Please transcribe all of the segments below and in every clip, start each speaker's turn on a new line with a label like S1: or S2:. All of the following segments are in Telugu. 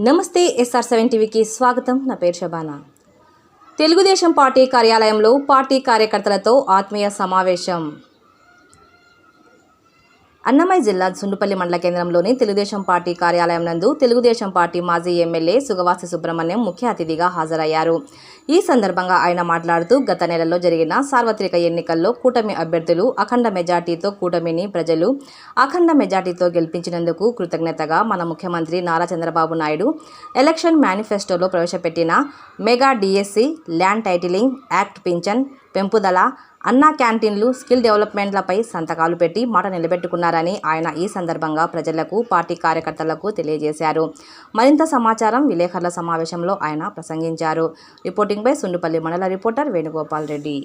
S1: నమస్తే ఎస్ఆర్ సెవెన్ టీవీకి స్వాగతం. నా పేరు శబానా. తెలుగుదేశం పార్టీ కార్యాలయంలో పార్టీ కార్యకర్తలతో ఆత్మీయ సమావేశం. అన్నమయ్య జిల్లా సుండుపల్లి మండల కేంద్రంలోని తెలుగుదేశం పార్టీ కార్యాలయం నందు తెలుగుదేశం పార్టీ మాజీ ఎమ్మెల్యే సుగవాసి సుబ్రహ్మణ్యం ముఖ్య అతిథిగా హాజరయ్యారు. ఈ సందర్భంగా ఆయన మాట్లాడుతూ గత నెలలో జరిగిన సార్వత్రిక ఎన్నికల్లో కూటమి అభ్యర్థులు అఖండ మెజార్టీతో కూటమిని ప్రజలు అఖండ మెజార్టీతో గెలిపించినందుకు కృతజ్ఞతగా మన ముఖ్యమంత్రి నారా చంద్రబాబు నాయుడు ఎలక్షన్ మేనిఫెస్టోలో ప్రవేశపెట్టిన mega DSC land titling act pension పెంపుదల అన్నా క్యాంటీన్లు స్కిల్ డెవలప్మెంట్లపై సంతకాలు పెట్టి మాట నిలబెట్టుకున్నారని ఆయన ఈ సందర్భంగా ప్రజలకు పార్టీ కార్యకర్తలకు తెలియజేశారు. మరింత సమాచారం విలేకరుల సమావేశంలో ఆయన ప్రసంగించారు. రిపోర్టింగ్పై సుండుపల్లి మండల రిపోర్టర్ వేణుగోపాల్ రెడ్డి.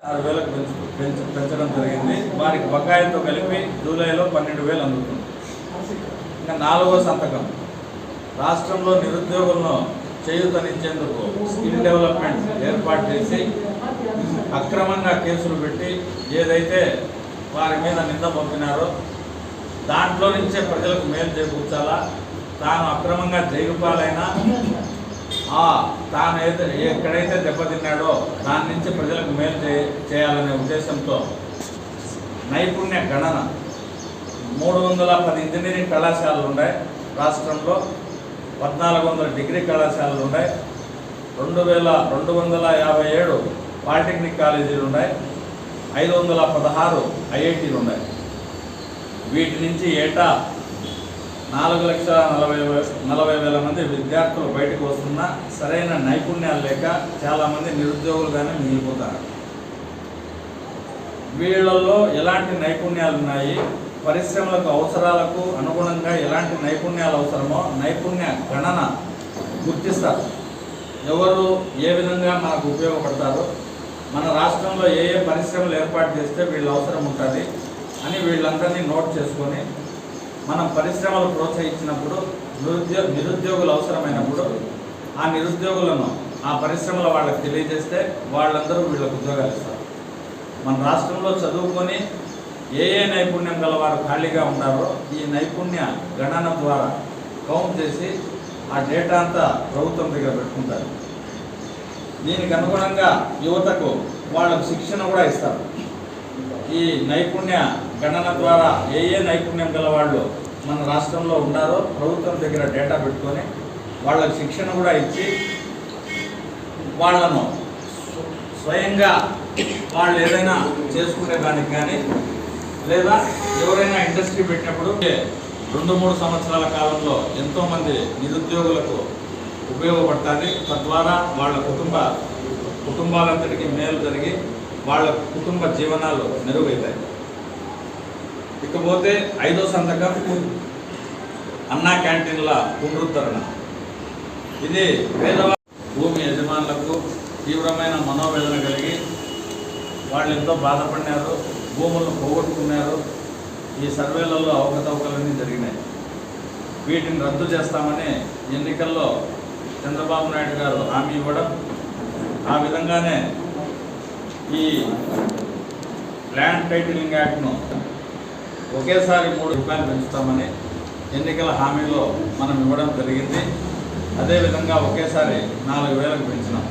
S2: ఆరు వేలకు పెంచు పెంచడం జరిగింది. వారికి బకాయిలతో కలిపి జూలైలో పన్నెండు వేలు అందుతుంది. ఇంకా నాలుగో సంతకం. రాష్ట్రంలో నిరుద్యోగులను చేయూతనిచ్చేందుకు స్కిల్ డెవలప్మెంట్ ఏర్పాటు చేసి అక్రమంగా కేసులు పెట్టి ఏదైతే వారి మీద నింద పంపినారో దాంట్లో నుంచే ప్రజలకు మేలు చేకూర్చాలా? తాను అక్రమంగా జైలుపాలైనా ఆ తాను అయితే ఎక్కడైతే దెబ్బతిన్నాడో దాని నుంచి ప్రజలకు మేలు చే చేయాలనే ఉద్దేశంతో నైపుణ్య గణన. మూడు వందల పది ఇంజనీరింగ్ కళాశాలలు ఉన్నాయి రాష్ట్రంలో. పద్నాలుగు వందల డిగ్రీ కళాశాలలు ఉన్నాయి. రెండు వేల రెండు వందల యాభై ఏడు పాలిటెక్నిక్ కాలేజీలు ఉన్నాయి. ఐదు వందల పదహారు ఐఐటీలు ఉన్నాయి. వీటి నుంచి ఏటా నాలుగు లక్షల నలభై నలభై వేల మంది విద్యార్థులు బయటకు వస్తున్నా సరైన నైపుణ్యాలు లేక చాలామంది నిరుద్యోగులుగానే మిగిలిపోతారు. వీళ్ళల్లో ఎలాంటి నైపుణ్యాలు ఉన్నాయి? పరిశ్రమలకు అవసరాలకు అనుగుణంగా ఎలాంటి నైపుణ్యాలు అవసరమో నైపుణ్య గణన గుర్తిస్తారు. ఎవరు ఏ విధంగా మనకు ఉపయోగపడతారో మన రాష్ట్రంలో ఏ ఏ పరిశ్రమలు ఏర్పాటు చేస్తే వీళ్ళ అవసరం ఉంటుంది అని వీళ్ళందరినీ నోట్ చేసుకొని మనం పరిశ్రమలు ప్రోత్సహించినప్పుడు నిరుద్యో నిరుద్యోగులు అవసరమైనప్పుడు ఆ నిరుద్యోగులను ఆ పరిశ్రమల వాళ్ళకి తెలియజేస్తే వాళ్ళందరూ వీళ్ళకు ఉద్యోగాలు ఇస్తారు. మన రాష్ట్రంలో చదువుకొని ఏ ఏ నైపుణ్యం గలవారు ఖాళీగా ఉన్నారో ఈ నైపుణ్య గణన ద్వారా కౌంట్ చేసి ఆ డేటా అంతా ప్రభుత్వం దగ్గర పెట్టుకుంటారు. దీనికి అనుగుణంగా యువతకు వాళ్ళకు శిక్షణ కూడా ఇస్తారు. ఈ నైపుణ్య గణన ద్వారా ఏ ఏ నైపుణ్యం గల వాళ్ళు మన రాష్ట్రంలో ఉన్నారో ప్రభుత్వం దగ్గర డేటా పెట్టుకొని వాళ్ళకు శిక్షణ కూడా ఇచ్చి వాళ్ళను స్వయంగా వాళ్ళు ఏదైనా చేసుకునే దానికి కానీ లేదా ఎవరైనా ఇండస్ట్రీ పెట్టినప్పుడు రెండు మూడు సంవత్సరాల కాలంలో ఎంతోమంది నిరుద్యోగులకు ఉపయోగపడుతుంది తద్వారా వాళ్ళ కుటుంబ కుటుంబాలంతటికీ మేలు జరిగి వాళ్ళ కుటుంబ జీవనాలు మెరుగవుతాయి ఇకపోతే ఐదో సంతకం అన్నా క్యాంటీన్ల పునరుద్ధరణ. ఇది పేదవా భూమి యజమానులకు తీవ్రమైన మనోవేదన కలిగి వాళ్ళు ఎంతో బాధపడినారు భూములను పోగొట్టుకున్నారు. ఈ సర్వేలలో అవకతవకలన్నీ జరిగినాయి. వీటిని రద్దు చేస్తామని ఎన్నికల్లో చంద్రబాబు నాయుడు గారు హామీ ఇవ్వడం ఆ విధంగానే ఈ ల్యాండ్ టైటిలింగ్ యాక్ట్ను ఒకేసారి మూడు రూపాయలు పెంచుతామని ఎన్నికల హామీలో మనం ఇవ్వడం జరిగింది. అదేవిధంగా ఒకేసారి నాలుగు వేలకు పెంచినాం.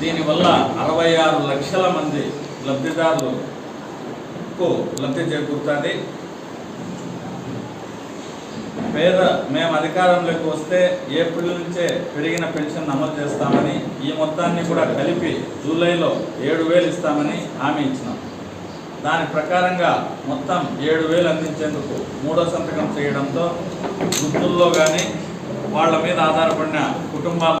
S2: దీనివల్ల అరవై ఆరు లక్షల మంది లబ్ధిదారులకు లబ్ధి చేకూరుతుంది. పేద మేము అధికారంలోకి వస్తే ఏప్రిల్ నుంచే పెరిగిన పెన్షన్ అమలు చేస్తామని ఈ మొత్తాన్ని కూడా కలిపి జూలైలో ఏడు వేలు ఇస్తామని హామీ ఇచ్చినాం. దాని ప్రకారంగా మొత్తం ఏడు వేలు అందించేందుకు మూడో సంతకం చేయడంతో వృద్ధుల్లో కానీ వాళ్ళ మీద ఆధారపడిన కుటుంబాలు